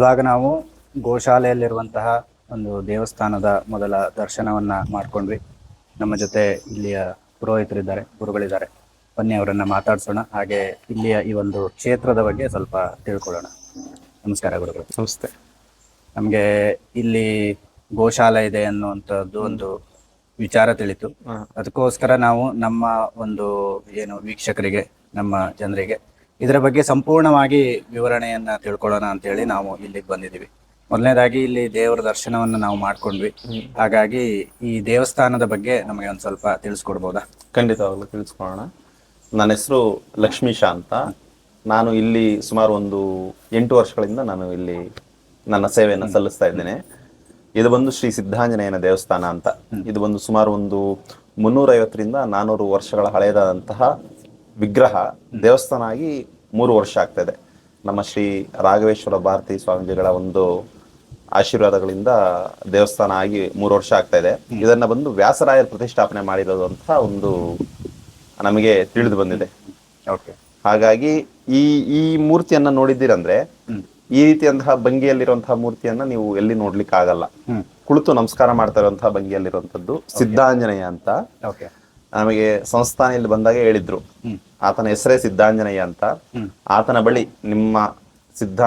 ಇವಾಗ ನಾವು ಗೋಶಾಲೆಯಲ್ಲಿರುವಂತಹ ಒಂದು ದೇವಸ್ಥಾನದ ಮೊದಲ ದರ್ಶನವನ್ನ ಮಾಡ್ಕೊಂಡ್ವಿ. ನಮ್ಮ ಜೊತೆ ಇಲ್ಲಿಯ ಪುರೋಹಿತರಿದ್ದಾರೆ ಗುರುಗಳಿದ್ದಾರೆ. ಬನ್ನಿ ಅವರನ್ನ ಮಾತಾಡ್ಸೋಣ. ಹಾಗೆ ಇಲ್ಲಿಯ ಈ ಒಂದು ಕ್ಷೇತ್ರದ ಬಗ್ಗೆ ಸ್ವಲ್ಪ ತಿಳ್ಕೊಳ್ಳೋಣ. ನಮಸ್ಕಾರ ಗುರುಗಳು. ನಮಸ್ತೆ. ನಮ್ಗೆ ಇಲ್ಲಿ ಗೋಶಾಲೆ ಇದೆ ಅನ್ನುವಂಥದ್ದು ಒಂದು ವಿಚಾರ ತಿಳಿತು. ಅದಕ್ಕೋಸ್ಕರ ನಾವು ನಮ್ಮ ಒಂದು ಏನು ವೀಕ್ಷಕರಿಗೆ ನಮ್ಮ ಜನರಿಗೆ ಇದರ ಬಗ್ಗೆ ಸಂಪೂರ್ಣವಾಗಿ ವಿವರಣೆಯನ್ನ ತಿಳ್ಕೊಳ್ಳೋಣ ಅಂತೇಳಿ ನಾವು ಇಲ್ಲಿಗೆ ಬಂದಿದ್ದೀವಿ. ಮೊದಲನೇದಾಗಿ ಇಲ್ಲಿ ದೇವರ ದರ್ಶನವನ್ನು ನಾವು ಮಾಡ್ಕೊಂಡ್ವಿ. ಹಾಗಾಗಿ ಈ ದೇವಸ್ಥಾನದ ಬಗ್ಗೆ ನಮಗೆ ಒಂದು ಸ್ವಲ್ಪ ತಿಳಿಸ್ಕೊಡ್ಬೋದಾ? ಖಂಡಿತವಾಗ್ಲೂ ತಿಳಿಸ್ಕೊಳ್ಳೋಣ. ನನ್ನ ಹೆಸರು ಲಕ್ಷ್ಮೀಶ ಅಂತ ನಾನು ಇಲ್ಲಿ ಸುಮಾರು ಒಂದು ಎಂಟು ವರ್ಷಗಳಿಂದ ನಾನು ಇಲ್ಲಿ ನನ್ನ ಸೇವೆಯನ್ನು ಸಲ್ಲಿಸ್ತಾ ಇದ್ದೇನೆ. ಇದು ಬಂದು ಶ್ರೀ ಸಿದ್ಧಾಂಜನೇಯನ ದೇವಸ್ಥಾನ ಅಂತ. ಇದು ಬಂದು ಸುಮಾರು ಒಂದು ಮುನ್ನೂರೈವತ್ತರಿಂದ ನಾನೂರು ವರ್ಷಗಳ ಹಳೆಯದಾದಂತಹ ವಿಗ್ರಹ ದೇವಸ್ಥಾನ ಆಗಿ ಮೂರು ವರ್ಷ ಆಗ್ತಾ ಇದೆ ನಮ್ಮ ಶ್ರೀ ರಾಘವೇಶ್ವರ ಭಾರತಿ ಸ್ವಾಮೀಜಿಗಳ ಒಂದು ಆಶೀರ್ವಾದಗಳಿಂದ ದೇವಸ್ಥಾನ ಆಗಿ ಮೂರು ವರ್ಷ ಆಗ್ತಾ ಇದೆ. ಇದನ್ನ ಬಂದು ವ್ಯಾಸರಾಯರು ಪ್ರತಿಷ್ಠಾಪನೆ ಮಾಡಿರೋದು ಅಂತ ಒಂದು ನಮಗೆ ತಿಳಿದು ಬಂದಿದೆ. ಓಕೆ ಹಾಗಾಗಿ ಈ ಈ ಮೂರ್ತಿಯನ್ನ ನೋಡಿದ್ದೀರಂದ್ರೆ ಈ ರೀತಿಯಂತಹ ಭಂಗಿಯಲ್ಲಿರುವಂತಹ ಮೂರ್ತಿಯನ್ನ ನೀವು ಎಲ್ಲಿ ನೋಡ್ಲಿಕ್ಕೆ ಆಗಲ್ಲ ಕುಳಿತು ನಮಸ್ಕಾರ ಮಾಡ್ತಾ ಇರುವಂತಹ ಭಂಗಿಯಲ್ಲಿರುವಂತದ್ದು ಸಿದ್ಧಾಂಜನೇಯ ಅಂತ. ಓಕೆ ಸಂಸ್ಥಾನ ಇಲ್ಲಿ ಬಂದಾಗ ಹೇಳಿದ್ರು. ಆತನ ಹೆಸರೇ ಸಿದ್ಧಾಂಜನೇಯ ಅಂತ. ಆತನ ಬಳಿ ನಿಮ್ಮ ಸಿದ್ಧ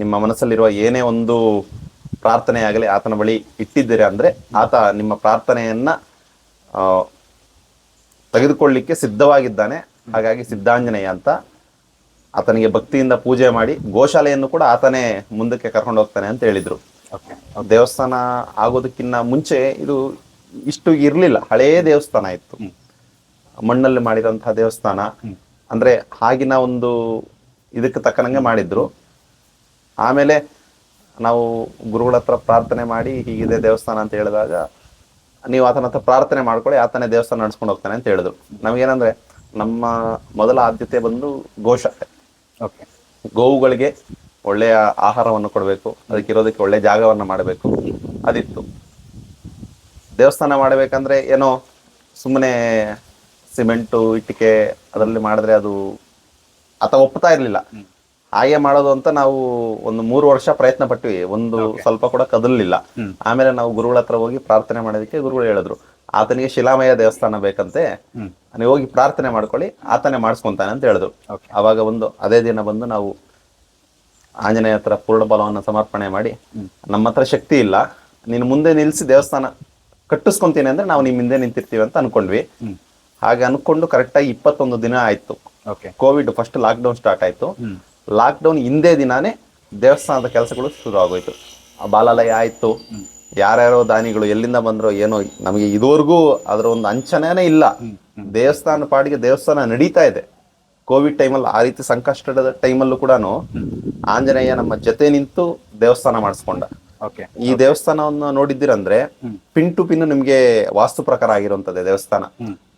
ನಿಮ್ಮ ಮನಸ್ಸಲ್ಲಿರುವ ಏನೇ ಒಂದು ಪ್ರಾರ್ಥನೆ ಆಗಲಿ ಆತನ ಬಳಿ ಇಟ್ಟಿದ್ದೀರಾ ಅಂದ್ರೆ ಆತ ನಿಮ್ಮ ಪ್ರಾರ್ಥನೆಯನ್ನ ತೆಗೆದುಕೊಳ್ಳಿಕ್ಕೆ ಸಿದ್ಧವಾಗಿದ್ದಾನೆ. ಹಾಗಾಗಿ ಸಿದ್ಧಾಂಜನೇಯ ಅಂತ ಆತನಿಗೆ ಭಕ್ತಿಯಿಂದ ಪೂಜೆ ಮಾಡಿ ಗೋಶಾಲೆಯನ್ನು ಕೂಡ ಆತನೇ ಮುಂದಕ್ಕೆ ಕರ್ಕೊಂಡು ಹೋಗ್ತಾನೆ ಅಂತ ಹೇಳಿದ್ರು. ದೇವಸ್ಥಾನ ಆಗೋದಕ್ಕಿಂತ ಮುಂಚೆ ಇದು ಇಷ್ಟು ಇರಲಿಲ್ಲ. ಹಳೇ ದೇವಸ್ಥಾನ ಇತ್ತು. ಮಣ್ಣಲ್ಲಿ ಮಾಡಿರೋಂತಹ ದೇವಸ್ಥಾನ. ಅಂದ್ರೆ ಆಗಿನ ಒಂದು ಇದಕ್ಕೆ ತಕ್ಕನಂಗೆ ಮಾಡಿದ್ರು. ಆಮೇಲೆ ನಾವು ಗುರುಗಳ ಹತ್ರ ಪ್ರಾರ್ಥನೆ ಮಾಡಿ ಹೀಗಿದೆ ದೇವಸ್ಥಾನ ಅಂತ ಹೇಳಿದಾಗ ನೀವು ಆತನ ಹತ್ರ ಪ್ರಾರ್ಥನೆ ಮಾಡ್ಕೊಳ್ಳಿ ಆತನೇ ದೇವಸ್ಥಾನ ನಡ್ಸ್ಕೊಂಡು ಹೋಗ್ತಾನೆ ಅಂತ ಹೇಳಿದ್ರು. ನಮಗೇನಂದ್ರೆ ನಮ್ಮ ಮೊದಲ ಆದ್ಯತೆ ಬಂದು ಗೋಶಾಲೆ ಓಕೆ. ಗೋವುಗಳಿಗೆ ಒಳ್ಳೆಯ ಆಹಾರವನ್ನು ಕೊಡಬೇಕು ಅದಕ್ಕೆ ಇರೋದಕ್ಕೆ ಒಳ್ಳೆ ಜಾಗವನ್ನು ಮಾಡಬೇಕು. ಅದಿತ್ತು. ದೇವಸ್ಥಾನ ಮಾಡಬೇಕಂದ್ರೆ ಏನೋ ಸುಮ್ಮನೆ ಸಿಮೆಂಟು ಇಟ್ಟಿಗೆ ಅದರಲ್ಲಿ ಮಾಡಿದ್ರೆ ಅದು ಆತ ಒಪ್ತಾ ಇರಲಿಲ್ಲ. ಹಾಗೆ ಮಾಡೋದು ಅಂತ ನಾವು ಒಂದು ಮೂರು ವರ್ಷ ಪ್ರಯತ್ನ ಪಟ್ವಿ. ಒಂದು ಸ್ವಲ್ಪ ಕೂಡ ಕದಲಿಲ್ಲ ಆಮೇಲೆ ನಾವು ಗುರುಗಳ ಹತ್ರ ಹೋಗಿ ಪ್ರಾರ್ಥನೆ ಮಾಡೋದಕ್ಕೆ ಗುರುಗಳು ಹೇಳಿದ್ರು. ಆತನಿಗೆ ಶಿಲಾಮಯ ದೇವಸ್ಥಾನ ಬೇಕಂತೆ. ನೀವು ಹೋಗಿ ಪ್ರಾರ್ಥನೆ ಮಾಡ್ಕೊಳ್ಳಿ ಆತನೇ ಮಾಡಿಸ್ಕೊಂತಾನೆ ಅಂತ ಹೇಳಿದ್ರು. ಅವಾಗ ಒಂದು ಅದೇ ದಿನ ಬಂದು ನಾವು ಆಂಜನೇಯ ಹತ್ರ ಪೂರ್ಣ ಬಲವನ್ನು ಸಮರ್ಪಣೆ ಮಾಡಿ ನಮ್ಮ ಹತ್ರ ಶಕ್ತಿ ಇಲ್ಲ. ನೀನು ಮುಂದೆ ನಿಲ್ಲಿಸಿ ದೇವಸ್ಥಾನ ಕಟ್ಟಿಸ್ಕೊಂತೀನಿ ಅಂದ್ರೆ ನಾವು ನಿಮ್ಮ ಹಿಂದೆ ನಿಂತಿರ್ತೀವಿ ಅಂತ ಅನ್ಕೊಂಡ್ವಿ. ಹಾಗೆ ಅನ್ಕೊಂಡು ಕರೆಕ್ಟಾಗಿ ಇಪ್ಪತ್ತೊಂದು ದಿನ ಆಯ್ತು. Okay Covid first lockdown start ಆಯ್ತು. ಲಾಕ್ಡೌನ್ ಹಿಂದೆ ದಿನಾನೇ ದೇವಸ್ಥಾನದ ಕೆಲಸಗಳು ಶುರು ಆಗೋಯ್ತು. ಬಾಲಾಲಯ ಆಯ್ತು. ಯಾರ್ಯಾರೋ ದಾನಿಗಳು ಎಲ್ಲಿಂದ ಬಂದ್ರೋ ಏನೋ ನಮಗೆ ಇದುವರೆಗೂ ಅದರ ಒಂದು ಅಂಚನೆನೇ ಇಲ್ಲ. ದೇವಸ್ಥಾನ ಪಾಡಿಗೆ ದೇವಸ್ಥಾನ ನಡೀತಾ ಇದೆ. ಕೋವಿಡ್ ಟೈಮಲ್ಲಿ ಆ ರೀತಿ ಸಂಕಷ್ಟದ ಟೈಮಲ್ಲೂ ಕೂಡ ಆಂಜನೇಯ ನಮ್ಮ ಜೊತೆ ನಿಂತು ದೇವಸ್ಥಾನ ಮಾಡಿಸ್ಕೊಂಡ. ಓಕೆ ಈ ದೇವಸ್ಥಾನವನ್ನು ನೋಡಿದ್ದೀರಂದ್ರೆ ಪಿನ್ ಟು ಪಿನ್ ನಿಮ್ಗೆ ವಾಸ್ತು ಪ್ರಕಾರ ಆಗಿರುವಂತದ್ದೇ ದೇವಸ್ಥಾನ.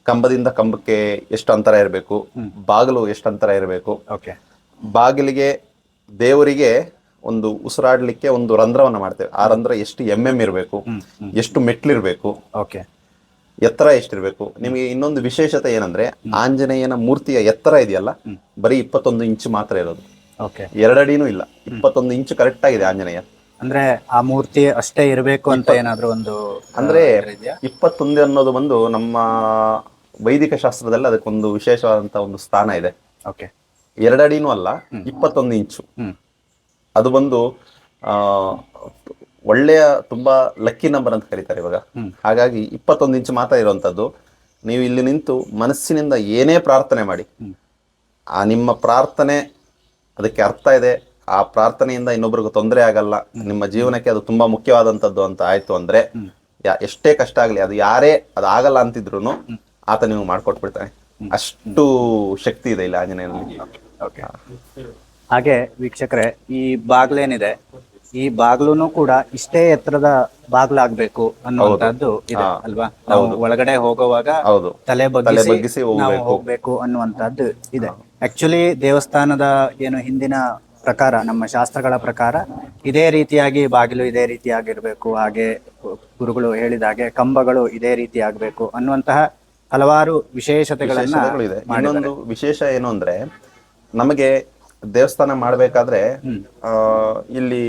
ಕಂಬದಿಂದ ಕಂಬಕ್ಕೆ ಎಷ್ಟು ಅಂತರ ಇರಬೇಕು ಬಾಗಿಲು ಎಷ್ಟು ಅಂತರ ಇರಬೇಕು. ಓಕೆ. ಬಾಗಿಲಿಗೆ ದೇವರಿಗೆ ಒಂದು ಉಸಿರಾಡ್ಲಿಕ್ಕೆ ಒಂದು ರಂಧ್ರವನ್ನು ಮಾಡ್ತೇವೆ. ಆ ರಂಧ್ರ ಎಷ್ಟು ಎಂ ಎಂ ಇರಬೇಕು ಎಷ್ಟು ಮೆಟ್ಲಿರ್ಬೇಕು ಓಕೆ. ಎತ್ತರ ಎಷ್ಟಿರಬೇಕು. ನಿಮಗೆ ಇನ್ನೊಂದು ವಿಶೇಷತೆ ಏನಂದ್ರೆ ಆಂಜನೇಯನ ಮೂರ್ತಿಯ ಎತ್ತರ ಇದೆಯಲ್ಲ ಬರೀ ಇಪ್ಪತ್ತೊಂದು ಇಂಚು ಮಾತ್ರ ಇರೋದು. ಓಕೆ. ಎರಡಡಿನೂ ಇಲ್ಲ. ಇಪ್ಪತ್ತೊಂದು ಇಂಚು ಕರೆಕ್ಟ್ ಆಗಿದೆ ಆಂಜನೇಯ. ಅಂದ್ರೆ ಆ ಮೂರ್ತಿ ಅಷ್ಟೇ ಇರಬೇಕು ಅಂತ ಏನಾದ್ರೂ ಒಂದು ಅಂದ್ರೆ ಇಪ್ಪತ್ತೊಂದು ಅನ್ನೋದು ಬಂದು ನಮ್ಮ ವೈದಿಕ ಶಾಸ್ತ್ರದಲ್ಲಿ ಅದಕ್ಕೊಂದು ವಿಶೇಷವಾದಂತ ಒಂದು ಸ್ಥಾನ ಇದೆ. ಓಕೆ ಎರಡಡಿನೂ ಅಲ್ಲ ಇಪ್ಪತ್ತೊಂದು ಇಂಚು. ಅದು ಬಂದು ಆ ಒಳ್ಳೆಯ ತುಂಬಾ ಲಕ್ಕಿ ನಂಬರ್ ಅಂತ ಕರೀತಾರೆ ಇವಾಗ. ಹಾಗಾಗಿ ಇಪ್ಪತ್ತೊಂದು ಇಂಚು ಮಾತ್ರ ಇರುವಂತದ್ದು. ನೀವು ಇಲ್ಲಿ ನಿಂತು ಮನಸ್ಸಿನಿಂದ ಏನೇ ಪ್ರಾರ್ಥನೆ ಮಾಡಿ ಆ ನಿಮ್ಮ ಪ್ರಾರ್ಥನೆ ಅದಕ್ಕೆ ಅರ್ಥ ಇದೆ. ಆ ಪ್ರಾರ್ಥನೆಯಿಂದ ಇನ್ನೊಬ್ರಿಗೆ ತೊಂದರೆ ಆಗಲ್ಲ. ನಿಮ್ಮ ಜೀವನಕ್ಕೆ ಅದು ತುಂಬಾ ಮುಖ್ಯವಾದಂತದ್ದು ಅಂತ ಆಯ್ತು ಅಂದ್ರೆ ಯಾ- ಎಷ್ಟೇ ಕಷ್ಟ ಆಗಲಿ ಅದು ಯಾರೇ ಅದು ಆಗಲ್ಲ ಅಂತಿದ್ರು ಆತ ನೀವು ಮಾಡ್ಕೊಟ್ಬಿಡ್ತಾನೆ. ಅಷ್ಟು ಶಕ್ತಿ ಇದೆ ಇಲ್ಲ ಆಂಜನೇಯನಲ್ಲಿ. ಹಾಗೆ ವೀಕ್ಷಕರೇ ಈ ಬಾಗ್ಲೇನಿದೆ ಈ ಬಾಗ್ಲೂನು ಕೂಡ ಇಷ್ಟೇ ಎತ್ತರದ ಬಾಗ್ಲಾಗ್ಬೇಕು ಅನ್ನುವಂತದ್ದು ಇದೆ ಅಲ್ವಾ? ನಾವು ಒಳಗಡೆ ಹೋಗುವಾಗ ಹೌದು. ತಲೆ ಬಗ್ಗಿಸಿ ಬಗ್ಗಿಸಿ ನಾವು ಹೋಗ್ಬೇಕು ಅನ್ನುವಂತದ್ದು ಇದೆ. ಆಕ್ಚುಲಿ ದೇವಸ್ಥಾನದ ಏನು ಹಿಂದಿನ ಪ್ರಕಾರ ನಮ್ಮ ಶಾಸ್ತ್ರಗಳ ಪ್ರಕಾರ ಇದೇ ರೀತಿಯಾಗಿ ಬಾಗಿಲು ಇದೇ ರೀತಿಯಾಗಿರ್ಬೇಕು. ಹಾಗೆ ಗುರುಗಳು ಹೇಳಿದ ಹಾಗೆ ಕಂಬಗಳು ಇದೇ ರೀತಿ ಆಗ್ಬೇಕು ಅನ್ನುವಂತಹ ಹಲವಾರು ವಿಶೇಷತೆಗಳನ್ನ ವಿಶೇಷತೆಗಳು ಇನ್ನೊಂದು ವಿಶೇಷ ಏನು ಅಂದ್ರೆ ನಮಗೆ ದೇವಸ್ಥಾನ ಮಾಡಬೇಕಾದ್ರೆ ಆ, ಇಲ್ಲಿ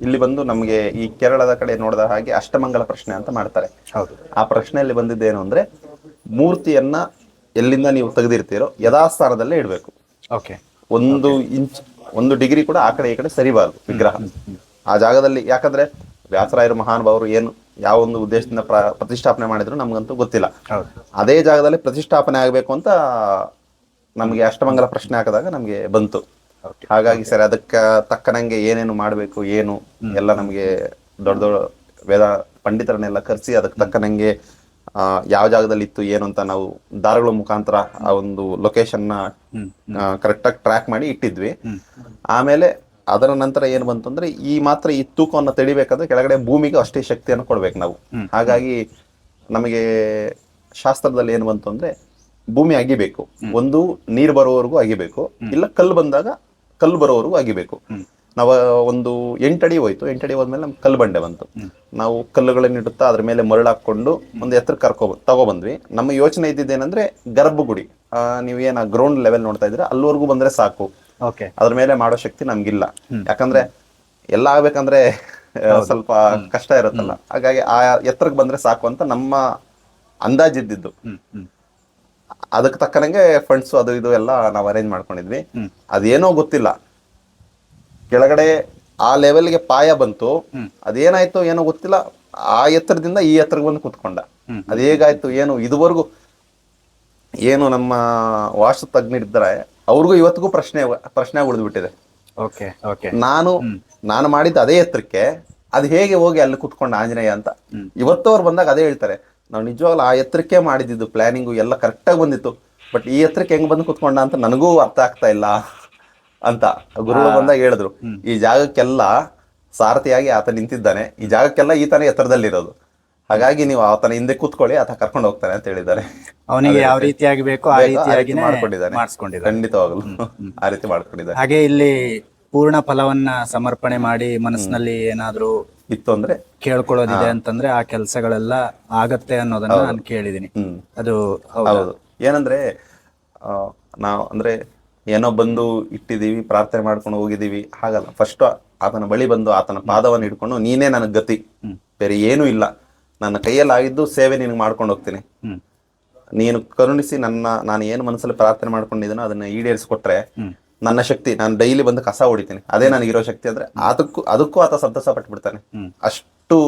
ಇಲ್ಲಿ ಬಂದು ನಮಗೆ ಈ ಕೇರಳದ ಕಡೆ ನೋಡಿದ ಹಾಗೆ ಅಷ್ಟಮಂಗಲ ಪ್ರಶ್ನೆ ಅಂತ ಮಾಡ್ತಾರೆ. ಹೌದು. ಆ ಪ್ರಶ್ನೆಯಲ್ಲಿ ಬಂದಿದ್ದೇನು ಅಂದ್ರೆ ಮೂರ್ತಿಯನ್ನ ಎಲ್ಲಿಂದ ನೀವು ತೆಗೆದಿರ್ತೀರೋ ಯಥಾಸ್ಥಾನದಲ್ಲೇ ಇಡಬೇಕು. ಓಕೆ. ಒಂದು ಇಂಚ್ ಒಂದು ಡಿಗ್ರಿ ಕೂಡ ಆ ಕಡೆ ಈ ಕಡೆ ಸರಿಬಾರದು ವಿಗ್ರಹ. ಆ ಜಾಗದಲ್ಲಿ ಯಾಕಂದ್ರೆ ವ್ಯಾಸರಾಯರು ಮಹಾನುಭಾವರು ಏನು ಯಾವ ಒಂದು ಉದ್ದೇಶದಿಂದ ಪ್ರ- ಪ್ರತಿಷ್ಠಾಪನೆ ಮಾಡಿದ್ರು ನಮ್ಗಂತೂ ಗೊತ್ತಿಲ್ಲ. ಅದೇ ಜಾಗದಲ್ಲಿ ಪ್ರತಿಷ್ಠಾಪನೆ ಆಗಬೇಕು ಅಂತ ನಮಗೆ ಅಷ್ಟಮಂಗಲ ಪ್ರಶ್ನೆ ಹಾಕಿದಾಗ ನಮಗೆ ಬಂತು. ಹಾಗಾಗಿ ಸರಿ ಅದಕ್ಕೆ ತಕ್ಕನಂಗೆ ಏನೇನು ಮಾಡಬೇಕು ಏನು ಎಲ್ಲ ನಮಗೆ ದೊಡ್ಡ ದೊಡ್ಡ ವೇದ ಪಂಡಿತರನ್ನೆಲ್ಲ ಕರೆಸಿ ಅದಕ್ಕೆ ತಕ್ಕನಂಗೆ ಆ, ಯಾವ ಜಾಗದಲ್ಲಿ ಇತ್ತು ಏನು ಅಂತ ನಾವು ದಾರಗಳ ಮುಖಾಂತರ ಆ ಒಂದು ಲೊಕೇಶನ್ನ ಕರೆಕ್ಟಾಗಿ ಟ್ರ್ಯಾಕ್ ಮಾಡಿ ಇಟ್ಟಿದ್ವಿ. ಆಮೇಲೆ ಅದರ ನಂತರ ಏನು ಬಂತು ಅಂದ್ರೆ ಈ ಮಾತ್ರ ಈ ತೂಕವನ್ನು ತಡಿಬೇಕಂದ್ರೆ ಕೆಳಗಡೆ ಭೂಮಿಗೆ ಅಷ್ಟೇ ಶಕ್ತಿಯನ್ನು ಕೊಡ್ಬೇಕು ನಾವು. ಹಾಗಾಗಿ ನಮಗೆ ಶಾಸ್ತ್ರದಲ್ಲಿ ಏನು ಬಂತು ಅಂದ್ರೆ ಭೂಮಿ ಅಗಿಬೇಕು. ಒಂದು ನೀರು ಬರೋವರೆಗೂ ಅಗಿಬೇಕು. ಇಲ್ಲ ಕಲ್ಲು ಬಂದಾಗ ಕಲ್ಲು ಬರೋವರೆಗೂ ಅಗಿಬೇಕು. ನಾವು ಒಂದು ಎಂಟಡಿ ಹೋಯ್ತು. ಎಂಟಡಿ ಹೋದ್ಮೇಲೆ ನಮ್ಗೆ ಕಲ್ಲು ಬಂಡೆ ಬಂತು. ನಾವು ಕಲ್ಲುಗಳನ್ನ ಇಡುತ್ತಾ ಅದ್ರ ಮೇಲೆ ಮರಳು ಹಾಕೊಂಡು ಒಂದು ಎತ್ತರ ಕರ್ಕೊ ತಗೊಬಂದ್ವಿ. ನಮ್ಮ ಯೋಚನೆ ಇದ್ದಿದ್ದೇನೆಂದ್ರೆ ಗರ್ಭಗುಡಿ. ಆ, ನೀವೇನ ಗ್ರೌಂಡ್ ಲೆವೆಲ್ ನೋಡ್ತಾ ಇದ್ರೆ ಅಲ್ಲಿವರೆಗೂ ಬಂದ್ರೆ ಸಾಕು. ಅದ್ರ ಮೇಲೆ ಮಾಡೋ ಶಕ್ತಿ ನಮ್ಗಿಲ್ಲ. ಯಾಕಂದ್ರೆ ಎಲ್ಲ ಆಗ್ಬೇಕಂದ್ರೆ ಸ್ವಲ್ಪ ಕಷ್ಟ ಇರುತ್ತಲ್ಲ. ಹಾಗಾಗಿ ಆ ಎತ್ತರಕ್ಕೆ ಬಂದ್ರೆ ಸಾಕು ಅಂತ ನಮ್ಮ ಹ್ಮ್ ಅದಕ್ಕೆ ತಕ್ಕನಂಗೆ ಫಂಡ್ಸ್ ಅದು ಇದು ಎಲ್ಲ ನಾವು ಅರೇಂಜ್ ಮಾಡ್ಕೊಂಡಿದ್ವಿ. ಅದೇನೋ ಗೊತ್ತಿಲ್ಲ. ಕೆಳಗಡೆ ಆ ಲೆವೆಲ್ಗೆ ಪಾಯ ಬಂತು. ಅದೇನಾಯ್ತು ಏನೋ ಗೊತ್ತಿಲ್ಲ. ಆ ಎತ್ತರದಿಂದ ಈ ಎತ್ತರಕ್ಕೆ ಬಂದು ಕುತ್ಕೊಂಡ. ಅದು ಹೇಗಾಯ್ತು ಏನು ಇದುವರೆಗೂ ಏನು ನಮ್ಮ ವಾಸ್ತು ತಜ್ಞರಿದ್ದಾರೆ ಅವ್ರಿಗೂ ಇವತ್ತಿಗೂ ಪ್ರಶ್ನೆ ಪ್ರಶ್ನೆ ಉಳಿದ್ಬಿಟ್ಟಿದೆ ಓಕೆ ಓಕೆ ನಾನು ನಾನು ಮಾಡಿದ ಅದೇ ಎತ್ತರಕ್ಕೆ ಅದು ಹೇಗೆ ಹೋಗಿ ಅಲ್ಲಿ ಕುತ್ಕೊಂಡ ಆಂಜನೇಯ ಅಂತ. ಇವತ್ತು ಅವ್ರು ಬಂದಾಗ ಅದೇ ಹೇಳ್ತಾರೆ ನಾವು ನಿಜವಾಗ್ಲೂ ಆ ಎತ್ತರಕ್ಕೆ ಮಾಡಿದ್ದು ಪ್ಲಾನಿಂಗು ಎಲ್ಲ ಕರೆಕ್ಟಾಗಿ ಬಂದಿತ್ತು. ಬಟ್ ಈ ಎತ್ತರಕ್ಕೆ ಹೆಂಗ್ ಬಂದು ಕುತ್ಕೊಂಡ ಅಂತ ನನಗೂ ಅರ್ಥ ಆಗ್ತಾ ಇಲ್ಲ. ಅಂತ ಗುರುಗಳು ಬಂದಾಗ ಹೇಳಿದ್ರು. ಈ ಜಾಗಕ್ಕೆಲ್ಲ ಸಾರಥಿಯಾಗಿ ಆತ ನಿಂತಿದ್ದಾನೆ. ಈ ಜಾಗಕ್ಕೆಲ್ಲ ಈತನ ಎತ್ತರದಲ್ಲಿರೋದು. ಹಾಗಾಗಿ ನೀವು ಆತನ ಹಿಂದೆ ಕೂತ್ಕೊಳ್ಳಿ ಆತ ಕರ್ಕೊಂಡು ಹೋಗ್ತಾನೆ ಅಂತ ಹೇಳಿದ್ದಾರೆ. ಅವನಿಗೆ ಯಾವ ರೀತಿಯಾಗಿ ಬೇಕೋ ಆ ರೀತಿ ರೀತಿಯಾಗಿ ಮಾಡ್ಕೊಂಡಿದ್ದಾನೆ. ಮಾಡಿಸ್ಕೊಂಡಿದ್ದಾನೆ ಖಂಡಿತವಾಗಲು. ಆ ರೀತಿ ಮಾಡ್ಕೊಂಡಿದ್ದಾರೆ. ಹಾಗೆ ಇಲ್ಲಿ ಪೂರ್ಣ ಫಲವನ್ನ ಸಮರ್ಪಣೆ ಮಾಡಿ ಮನಸ್ಸಿನಲ್ಲಿ ಏನಾದ್ರೂ ಇತ್ತು ಅಂದ್ರೆ? ಕೇಳ್ಕೊಳ್ಳೋದಿದೆ ಅಂತಂದ್ರೆ ಆ ಕೆಲಸಗಳೆಲ್ಲ ಆಗತ್ತೆ ಅನ್ನೋದನ್ನ ನಾನು ಕೇಳಿದೀನಿ ಅದು ಹೌದು? ಏನಂದ್ರೆ ನಾವು ಅಂದ್ರೆ ಏನೋ ಬಂದು ಇಟ್ಟಿದೀವಿ ಪ್ರಾರ್ಥನೆ ಮಾಡ್ಕೊಂಡು ಹೋಗಿದೀವಿ ಹಾಗಲ್ಲ. ಫಸ್ಟ್ ಆತನ ಬಳಿ ಬಂದು ಆತನ ಪಾದವನ್ನು ಹಿಡ್ಕೊಂಡು ನೀನೇ ನನಗೆ ಗತಿ. ಬೇರೆ ಏನೂ ಇಲ್ಲ. ನನ್ನ ಕೈಯಲ್ಲಿ ಆಗಿದ್ದು ಸೇವೆ ನಿನಗೆ ಮಾಡ್ಕೊಂಡು ಹೋಗ್ತೀನಿ. ನೀನು ಕರುಣಿಸಿ ನನ್ನ ನಾನು ಏನು ಮನಸ್ಸಲ್ಲಿ ಪ್ರಾರ್ಥನೆ ಮಾಡ್ಕೊಂಡಿದ್ದೀನೋ ಅದನ್ನ ಈಡೇರಿಸಿಕೊಟ್ರೆ ನನ್ನ ಶಕ್ತಿ ನಾನು ಡೈಲಿ ಬಂದು ಕಸ ಹೊಡಿತೀನಿ. ಅದೇ ನನಗಿರೋ ಶಕ್ತಿ ಅಂದ್ರೆ ಅದಕ್ಕೂ ಅದಕ್ಕೂ ಆತ ಸಂತೋಷ ಪಟ್ಬಿಡ್ತಾನೆ. ಅಷ್ಟು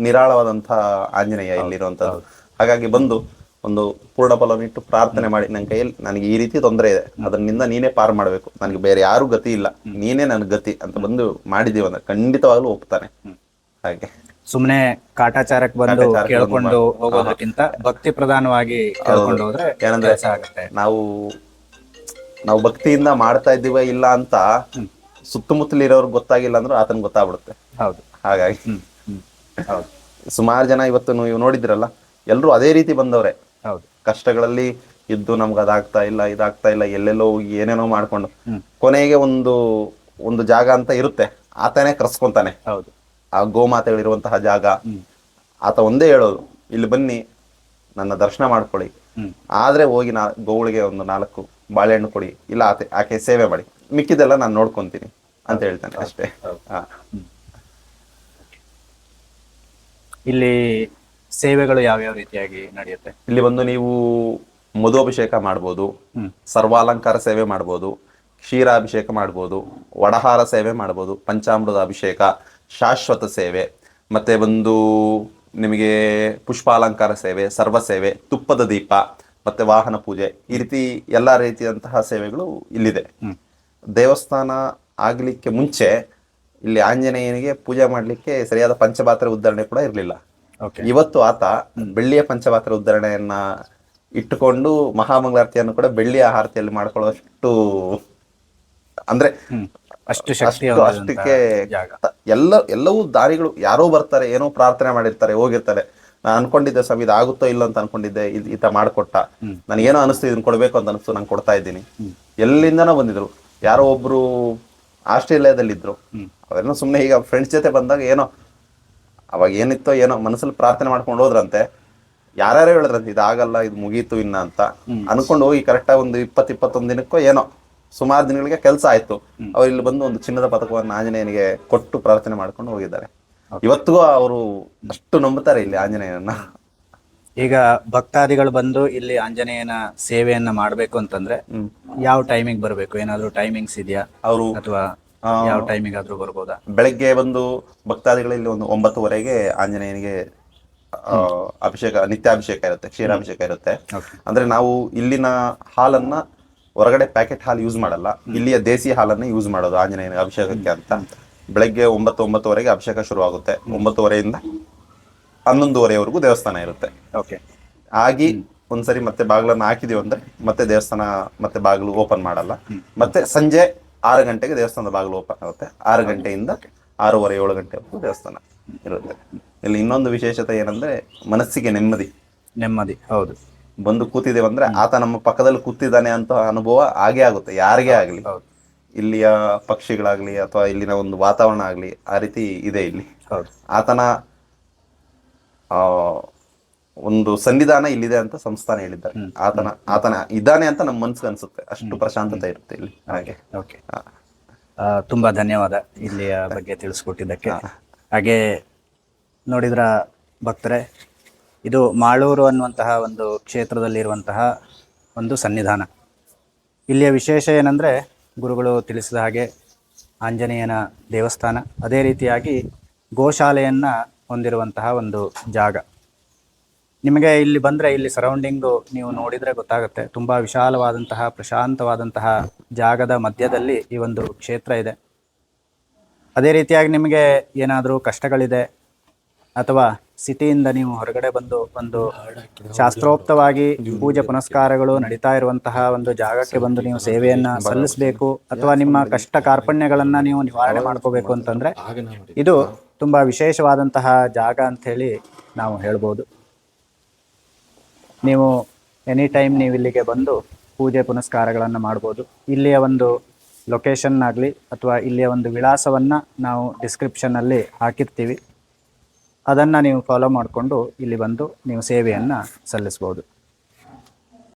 ನಿರಾಳವಾದಂತಹ ಆಂಜನೇಯ ಇಲ್ಲಿರುವಂಥದ್ದು. ಹಾಗಾಗಿ ಬಂದು ಒಂದು ಪೂರ್ಣ ಫಲವನ್ನಿಟ್ಟು ಪ್ರಾರ್ಥನೆ ಮಾಡಿ. ನನ್ನ ಕೈಯಲ್ಲಿ ನನಗೆ ಈ ರೀತಿ ತೊಂದರೆ ಇದೆ. ಅದರಿಂದ ನೀನೇ ಪಾರು ಮಾಡಬೇಕು. ನನಗೆ ಬೇರೆ ಯಾರು ಗತಿ ಇಲ್ಲ. ನೀನೇ ನನ್ನ ಗತಿ ಅಂತ ಬಂದು ಮಾಡಿದೀವಿ ಅಂದ್ರೆ ಖಂಡಿತವಾಗ್ಲೂ ಒಪ್ತಾನೆ. ಹಾಗೆ. ಸುಮ್ನೆ ಕಾಟಾಚಾರಕ್ಕೆ ಬಂದು ಕಾಟಾಚಾರಕ್ಕೆ ಬಂದು ಕೇಳ್ಕೊಂಡು ಹೋಗೋದಕ್ಕಿಂತ ಭಕ್ತಿ ಪ್ರಧಾನವಾಗಿ ಕೇಳ್ಕೊಂಡು ಹೋದ್ರೆ ಏನಂದ್ರೆ ಕೆಲಸ ಆಗುತ್ತೆ. ನಾವು ನಾವು ಭಕ್ತಿಯಿಂದ ಮಾಡ್ತಾ ಇದ್ದೀವ ಇಲ್ಲ ಅಂತ ಸುತ್ತಮುತ್ತಲಿರೋರ್ಗೆ ಗೊತ್ತಾಗಿಲ್ಲ ಅಂದ್ರೆ ಆತನ ಗೊತ್ತಾಗ್ಬಿಡುತ್ತೆ. ಹೌದು. ಹಾಗಾಗಿ ಹ್ಮ್. ಹ್ಮ್. ಹೌದು. ಸುಮಾರು ಜನ ಇವತ್ತು ನೀವು ನೋಡಿದ್ರಲ್ಲ ಎಲ್ಲರೂ ಅದೇ ರೀತಿ ಬಂದವ್ರೆ. ಹೌದು. ಕಷ್ಟಗಳಲ್ಲಿ ಇದ್ದು ನಮ್ಗೆ ಅದಾಗ್ತಾ ಇಲ್ಲ ಇದಾಗ್ತಾ ಇಲ್ಲ ಎಲ್ಲೆಲ್ಲೋ ಹೋಗಿ ಏನೇನೋ ಮಾಡ್ಕೊಂಡು. ಕೊನೆಗೆ ಒಂದು ಒಂದು ಜಾಗ ಅಂತ ಇರುತ್ತೆ. ಆತನೇ ಕರ್ಸ್ಕೊಂತಾನೆ. ಹೌದು. ಆ ಗೋಮಾತೆಗಳಿರುವಂತಹ ಜಾಗ. ಆತ ಒಂದೇ ಹೇಳೋದು ಇಲ್ಲಿ ಬನ್ನಿ ನನ್ನ ದರ್ಶನ ಮಾಡ್ಕೊಳ್ಳಿ. ಆದ್ರೆ ಹೋಗಿ ನಾ ಗೋವುಗಳಿಗೆ ಒಂದು ನಾಲ್ಕು ಬಾಳೆಹಣ್ಣು ಕೊಡಿ. ಇಲ್ಲ ಆತ ಆಕೆ ಸೇವೆ ಮಾಡಿ. ಮಿಕ್ಕಿದೆಲ್ಲ ನಾನು ನೋಡ್ಕೊಂತೀನಿ. ಅಂತ ಹೇಳ್ತಾನೆ ಅಷ್ಟೇ. ಇಲ್ಲಿ ಸೇವೆಗಳು ಯಾವ್ಯಾವ ರೀತಿಯಾಗಿ ನಡೆಯುತ್ತೆ? ಇಲ್ಲಿ ಬಂದು ನೀವು ಮಧುಅಭಿಷೇಕ ಮಾಡ್ಬೋದು. ಸರ್ವಾಲಂಕಾರ ಸೇವೆ ಮಾಡ್ಬೋದು ಕ್ಷೀರಾಭಿಷೇಕ ಮಾಡ್ಬೋದು ವಡಹಾರ ಸೇವೆ ಮಾಡ್ಬೋದು ಪಂಚಾಮೃತ ಅಭಿಷೇಕ ಶಾಶ್ವತ ಸೇವೆ ಮತ್ತೆ ಒಂದು ನಿಮಗೆ ಪುಷ್ಪಾಲಂಕಾರ ಸೇವೆ ಸರ್ವ ಸೇವೆ ತುಪ್ಪದ ದೀಪ ಮತ್ತೆ ವಾಹನ ಪೂಜೆ ಈ ರೀತಿ ಎಲ್ಲ ರೀತಿಯಂತಹ ಸೇವೆಗಳು ಇಲ್ಲಿದೆ. ದೇವಸ್ಥಾನ ಆಗಲಿಕ್ಕೆ ಮುಂಚೆ ಇಲ್ಲಿ ಆಂಜನೇಯನಿಗೆ ಪೂಜೆ ಮಾಡಲಿಕ್ಕೆ ಸರಿಯಾದ ಪಂಚಪಾತ್ರೆ ಉದ್ಧರಣೆ ಕೂಡ ಇರಲಿಲ್ಲ. ಓಕೆ ಇವತ್ತು ಆತ ಬೆಳ್ಳಿಯ ಪಂಚಪಾತ್ರೆ ಉದ್ಧರಣೆಯನ್ನ ಇಟ್ಟುಕೊಂಡು ಮಹಾಮಂಗಳಾರತಿಯನ್ನು ಕೂಡ ಬೆಳ್ಳಿಯ ಆರತಿಯಲ್ಲಿ ಮಾಡ್ಕೊಳ್ಳುವಷ್ಟು ಅಂದ್ರೆ ಅಷ್ಟು ಶಕ್ತಿ ಅಷ್ಟು ಅಷ್ಟಕ್ಕೆ ಎಲ್ಲ ಎಲ್ಲವೂ ದಾರಿಗಳು ಯಾರೋ ಬರ್ತಾರೆ ಏನೋ ಪ್ರಾರ್ಥನೆ ಮಾಡಿರ್ತಾರೆ ಹೋಗಿರ್ತಾರೆ. ನಾನು ಅನ್ಕೊಂಡಿದ್ದೆ ಸ್ವಾಮಿ ಇದು ಆಗುತ್ತೋ ಇಲ್ಲ ಅಂತ ಅನ್ಕೊಂಡಿದ್ದೆ ಇದ್- ಈತ ಮಾಡ್ಕೊಟ್ಟ. ನನಗೇನೋ ಅನಿಸ್ತು ಇದನ್ನ ಕೊಡ್ಬೇಕು ಅಂತ ಅನಿಸ್ತು ನಾನು ಕೊಡ್ತಾ ಇದ್ದೀನಿ. ಎಲ್ಲಿಂದನೋ ಬಂದಿದ್ರು. ಯಾರೋ ಒಬ್ರು ಆಸ್ಟ್ರೇಲಿಯಾದಲ್ಲಿದ್ರು. ಅವೆಲ್ಲ ಸುಮ್ಮನೆ ಈಗ ಫ್ರೆಂಡ್ಸ್ ಜೊತೆ ಬಂದಾಗ ಏನೋ ಅವಾಗ ಏನಿತ್ತೋ ಏನೋ ಮನಸ್ಸಲ್ಲಿ ಪ್ರಾರ್ಥನೆ ಮಾಡ್ಕೊಂಡು ಹೋದ್ರಂತೆ. ಯಾರ್ಯಾರೋ ಹೇಳಿದ್ರಂತೆ ಇದಾಗಲ್ಲ ಆಗಲ್ಲ ಇದು ಮುಗೀತು ಇನ್ನ ಅಂತ. ಅನ್ಕೊಂಡು ಹೋಗಿ ಕರೆಕ್ಟಾಗಿ ಒಂದು ಇಪ್ಪತ್ತು ಇಪ್ಪತ್ತೊಂದು ದಿನಕ್ಕೋ ಏನೋ. ಸುಮಾರು ದಿನಗಳಿಗೆ ಕೆಲಸ ಆಯ್ತು. ಅವ್ರು ಇಲ್ಲಿ ಬಂದು ಒಂದು ಚಿನ್ನದ ಪದಕವನ್ನು ಆಂಜನೇಯನಿಗೆ ಕೊಟ್ಟು ಪ್ರಾರ್ಥನೆ ಮಾಡ್ಕೊಂಡು ಹೋಗಿದ್ದಾರೆ. ಇವತ್ತಿಗೂ ಅವರು ಅಷ್ಟು ನಂಬುತ್ತಾರೆ ಇಲ್ಲಿ ಆಂಜನೇಯನ ಈಗ ಭಕ್ತಾದಿಗಳು ಬಂದು ಇಲ್ಲಿ ಆಂಜನೇಯನ ಸೇವೆಯನ್ನ ಮಾಡ್ಬೇಕು ಅಂತಂದ್ರೆ ಯಾವ ಟೈಮಿಂಗ್ ಬರಬೇಕು? ಏನಾದ್ರೂ ಟೈಮಿಂಗ್ಸ್ ಇದೆಯಾ? ಅವರು ಅಥವಾ ಯಾವ ಟೈಮಿಂಗ್ ಆದ್ರೂ ಬರ್ಬೋದಾ? ಬೆಳಗ್ಗೆ ಬಂದು ಭಕ್ತಾದಿಗಳು ಇಲ್ಲಿ ಒಂದು ಒಂಬತ್ತುವರೆಗೆ ಆಂಜನೇಯನಿಗೆ ಅಭಿಷೇಕ ನಿತ್ಯಾಭಿಷೇಕ ಇರುತ್ತೆ ಕ್ಷೀರಾಭಿಷೇಕ ಇರುತ್ತೆ. ಅಂದ್ರೆ ನಾವು ಇಲ್ಲಿನ ಹಾಲನ್ನ ಹೊರಗಡೆ ಪ್ಯಾಕೆಟ್ ಹಾಲು ಯೂಸ್ ಮಾಡಲ್ಲ. ಇಲ್ಲಿಯ ದೇಸಿ ಹಾಲನ್ನ ಯೂಸ್ ಮಾಡೋದು ಆಂಜನೇಯನ ಅಭಿಷೇಕಕ್ಕೆ ಅಂತ. ಬೆಳಗ್ಗೆ ಒಂಬತ್ತು ಒಂಬತ್ತುವರೆಗೆ ಅಭಿಷೇಕ ಶುರು ಆಗುತ್ತೆ ಒಂಬತ್ತುವರೆಯಿಂದ ಹನ್ನೊಂದುವರೆವರೆಗೂ ದೇವಸ್ಥಾನ ಇರುತ್ತೆ. ಓಕೆ. ಆಗಿ ಒಂದ್ಸರಿ ಮತ್ತೆ ಬಾಗಿಲನ್ನ ಹಾಕಿದೀವಿ ಅಂದ್ರೆ ಮತ್ತೆ ದೇವಸ್ಥಾನ ಮತ್ತೆ ಬಾಗಿಲು ಓಪನ್ ಮಾಡಲ್ಲ. ಮತ್ತೆ ಸಂಜೆ ಆರು ಗಂಟೆಗೆ ದೇವಸ್ಥಾನದ ಬಾಗಿಲು ಓಪನ್ ಆಗುತ್ತೆ. ಆರು ಗಂಟೆಯಿಂದ ಆರೂವರೆ ಏಳು ಗಂಟೆವರೆಗೂ ದೇವಸ್ಥಾನ ಇರುತ್ತೆ. ಇಲ್ಲಿ ಇನ್ನೊಂದು ವಿಶೇಷತೆ ಏನಂದ್ರೆ ಮನಸ್ಸಿಗೆ ನೆಮ್ಮದಿ. ನೆಮ್ಮದಿ. ಹೌದು. ಬಂದು ಕೂತಿದ್ದೇವೆ ಅಂದ್ರೆ ಆತ ನಮ್ಮ ಪಕ್ಕದಲ್ಲಿ ಕೂತಿದ್ದಾನೆ ಅಂತ ಅನುಭವ ಆಗೇ ಆಗುತ್ತೆ ಯಾರಿಗೇ ಆಗಲಿ. ಹೌದು. ಇಲ್ಲಿಯ ಪಕ್ಷಿಗಳಾಗ್ಲಿ ಅಥವಾ ಇಲ್ಲಿನ ಒಂದು ವಾತಾವರಣ ಆಗ್ಲಿ ಆ ರೀತಿ ಇದೆ ಇಲ್ಲಿ. ಹೌದು. ಆತನ ಆ ಒಂದು ಸನ್ನಿಧಾನ ಇಲ್ಲಿದೆ ಅಂತ ಸಂಸ್ಥಾನ ಹೇಳಿದ್ದಾರೆ. ಆತನ ಆತನ ಇದ್ದಾನೆ ಅಂತ ನಮ್ಮ ಮನ್ಸಿಗೆ ಅನ್ಸುತ್ತೆ. ಅಷ್ಟು ಪ್ರಶಾಂತತೆ ಇರುತ್ತೆ ಇಲ್ಲಿ. ಹಾಗೆ. ಓಕೆ ತುಂಬಾ ಧನ್ಯವಾದ ಇಲ್ಲಿಯ ಬಗ್ಗೆ ತಿಳಿಸ್ಕೊಟ್ಟಿದ್ದಕ್ಕೆ. ಹಾಗೆ ನೋಡಿದ್ರ ಭಕ್ತರೆ ಇದು ಮಾಳೂರು ಅನ್ನುವಂತಹ ಒಂದು ಕ್ಷೇತ್ರದಲ್ಲಿರುವಂತಹ ಒಂದು ಸನ್ನಿಧಾನ. ಇಲ್ಲಿಯ ವಿಶೇಷ ಏನಂದರೆ ಗುರುಗಳು ತಿಳಿಸಿದ ಹಾಗೆ ಆಂಜನೇಯನ ದೇವಸ್ಥಾನ, ಅದೇ ರೀತಿಯಾಗಿ ಗೋಶಾಲೆಯನ್ನು ಹೊಂದಿರುವಂತಹ ಒಂದು ಜಾಗ. ನಿಮಗೆ ಇಲ್ಲಿ ಬಂದರೆ ಇಲ್ಲಿ ಸರೌಂಡಿಂಗು ನೀವು ನೋಡಿದರೆ ಗೊತ್ತಾಗುತ್ತೆ. ತುಂಬ ವಿಶಾಲವಾದಂತಹ, ಪ್ರಶಾಂತವಾದಂತಹ ಜಾಗದ ಮಧ್ಯದಲ್ಲಿ ಈ ಒಂದು ಕ್ಷೇತ್ರ ಇದೆ. ಅದೇ ರೀತಿಯಾಗಿ ನಿಮಗೆ ಏನಾದರೂ ಕಷ್ಟಗಳಿದೆ ಅಥವಾ ಸಿಟಿಯಿಂದ ನೀವು ಹೊರಗಡೆ ಬಂದು ಒಂದು ಶಾಸ್ತ್ರೋಕ್ತವಾಗಿ ಪೂಜೆ ಪುನಸ್ಕಾರಗಳು ನಡೀತಾ ಇರುವಂತಹ ಒಂದು ಜಾಗಕ್ಕೆ ಬಂದು ನೀವು ಸೇವೆಯನ್ನ ಸಲ್ಲಿಸಬೇಕು ಅಥವಾ ನಿಮ್ಮ ಕಷ್ಟ ಕಾರ್ಪಣ್ಯಗಳನ್ನ ನೀವು ನಿವಾರಣೆ ಮಾಡ್ಕೋಬೇಕು ಅಂತಂದ್ರೆ ಇದು ತುಂಬಾ ವಿಶೇಷವಾದಂತಹ ಜಾಗ ಅಂತ ಹೇಳಿ ನಾವು ಹೇಳ್ಬೋದು. ನೀವು ಎನಿ ಟೈಮ್ ನೀವು ಇಲ್ಲಿಗೆ ಬಂದು ಪೂಜೆ ಪುನಸ್ಕಾರಗಳನ್ನು ಮಾಡ್ಬೋದು. ಇಲ್ಲಿಯ ಒಂದು ಲೊಕೇಶನ್ ಆಗಲಿ ಅಥವಾ ಇಲ್ಲಿಯ ಒಂದು ವಿಳಾಸವನ್ನು ನಾವು ಡಿಸ್ಕ್ರಿಪ್ಷನ್ನಲ್ಲಿ ಹಾಕಿರ್ತೀವಿ. ಅದನ್ನು ನೀವು ಫಾಲೋ ಮಾಡಿಕೊಂಡು ಇಲ್ಲಿ ಬಂದು ನೀವು ಸೇವೆಯನ್ನು ಸಲ್ಲಿಸ್ಬೋದು.